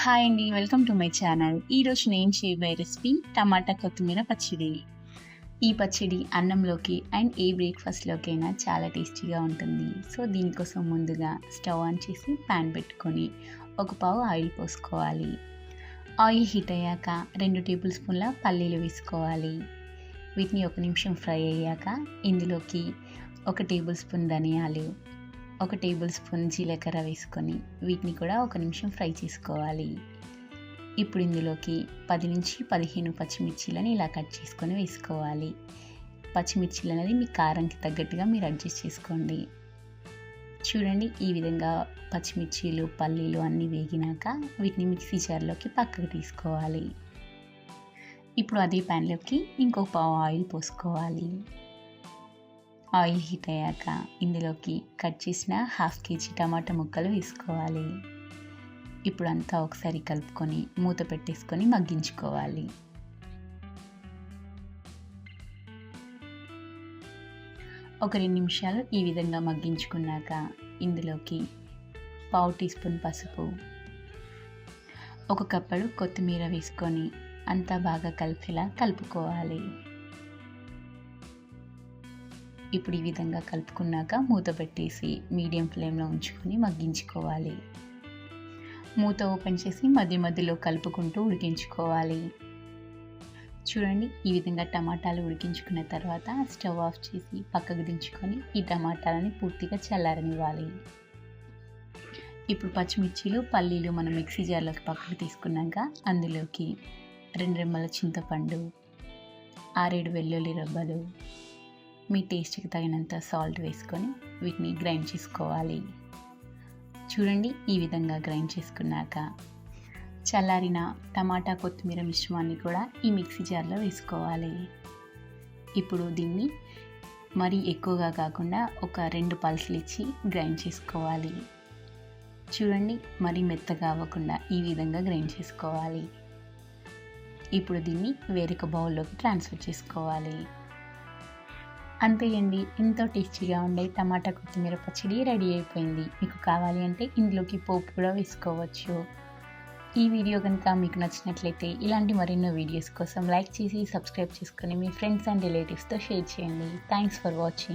Hi అండి welcome to my channel ఈరోజు నేను చేయబోయే రెసిపీ టమాటా కొత్తిమీర పచ్చడి. ఈ పచ్చడి అన్నంలోకి అండ్ ఏ బ్రేక్ఫాస్ట్లోకైనా చాలా టేస్టీగా ఉంటుంది. సో దీనికోసం ముందుగా స్టవ్ ఆన్ చేసి ప్యాన్ పెట్టుకొని ఒక పావు ఆయిల్ పోసుకోవాలి. ఆయిల్ హీట్ అయ్యాక రెండు టేబుల్ స్పూన్ల పల్లీలు వేసుకోవాలి. వీటిని ఒక నిమిషం ఫ్రై అయ్యాక ఇందులోకి ఒక టేబుల్ స్పూన్ ధనియాలు ఒక టేబుల్ స్పూన్ జీలకర్ర వేసుకొని వీటిని కూడా ఒక నిమిషం ఫ్రై చేసుకోవాలి. ఇప్పుడు ఇందులోకి పది నుంచి పదిహేను పచ్చిమిర్చీలని ఇలా కట్ చేసుకొని వేసుకోవాలి. పచ్చిమిర్చీలు అనేది మీ కారంకి తగ్గట్టుగా మీరు అడ్జస్ట్ చేసుకోండి. చూడండి ఈ విధంగా పచ్చిమిర్చీలు పల్లీలు అన్నీ వేగినాక వీటిని మిక్సీ జార్లోకి పక్కకు తీసుకోవాలి. ఇప్పుడు అదే ప్యాన్లోకి ఇంకొక పావు ఆయిల్ పోసుకోవాలి. ఆయిల్ హీట్ అయ్యాక ఇందులోకి కట్ చేసిన హాఫ్ కేజీ టమాటా ముక్కలు వేసుకోవాలి. ఇప్పుడు అంతా ఒకసారి కలుపుకొని మూత పెట్టేసుకొని మగ్గించుకోవాలి. ఒక రెండు నిమిషాలు ఈ విధంగా మగ్గించుకున్నాక ఇందులోకి పావు టీ స్పూన్ పసుపు ఒక కప్పడు కొత్తిమీర వేసుకొని అంతా బాగా కలిపేలా కలుపుకోవాలి. ఇప్పుడు ఈ విధంగా కలుపుకున్నాక మూత పెట్టేసి మీడియం ఫ్లేమ్లో ఉంచుకొని మగ్గించుకోవాలి. మూత ఓపెన్ చేసి మధ్య మధ్యలో కలుపుకుంటూ ఉడికించుకోవాలి. చూడండి ఈ విధంగా టమాటాలు ఉడికించుకున్న తర్వాత స్టవ్ ఆఫ్ చేసి పక్కకు దించుకొని ఈ టమాటాలని పూర్తిగా చల్లారనివ్వాలి. ఇప్పుడు పచ్చిమిర్చీలు పల్లీలు మనం మిక్సీ జార్లోకి పక్కకు తీసుకున్నాక అందులోకి రెండు రెమ్మల చింతపండు ఆరేడు వెల్లుల్లి రబ్బలు మీ టేస్ట్కి తగినంత సాల్ట్ వేసుకొని వీటిని గ్రైండ్ చేసుకోవాలి. చూడండి ఈ విధంగా గ్రైండ్ చేసుకున్నాక చల్లారిన టమాటా కొత్తిమీర మిశ్రమాన్ని కూడా ఈ మిక్సీ జార్లో వేసుకోవాలి. ఇప్పుడు దీన్ని మరీ ఎక్కువగా కాకుండా ఒక రెండు పల్సులు ఇచ్చి గ్రైండ్ చేసుకోవాలి. చూడండి మరీ మెత్తగా అవ్వకుండా ఈ విధంగా గ్రైండ్ చేసుకోవాలి. ఇప్పుడు దీన్ని వేరొక బౌల్లోకి ట్రాన్స్ఫర్ చేసుకోవాలి. అంతేయండి ఎంతో టేస్టీగా ఉండే టమాటా కొత్తిమీర పచ్చడి రెడీ అయిపోయింది. మీకు కావాలి అంటే ఇందులోకి పోపు కూడా వేసుకోవచ్చు. ఈ వీడియో కనుక మీకు నచ్చినట్లయితే ఇలాంటి మరెన్నో వీడియోస్ కోసం లైక్ చేసి సబ్స్క్రైబ్ చేసుకొని మీ ఫ్రెండ్స్ అండ్ రిలేటివ్స్తో షేర్ చేయండి. Thanks for watching.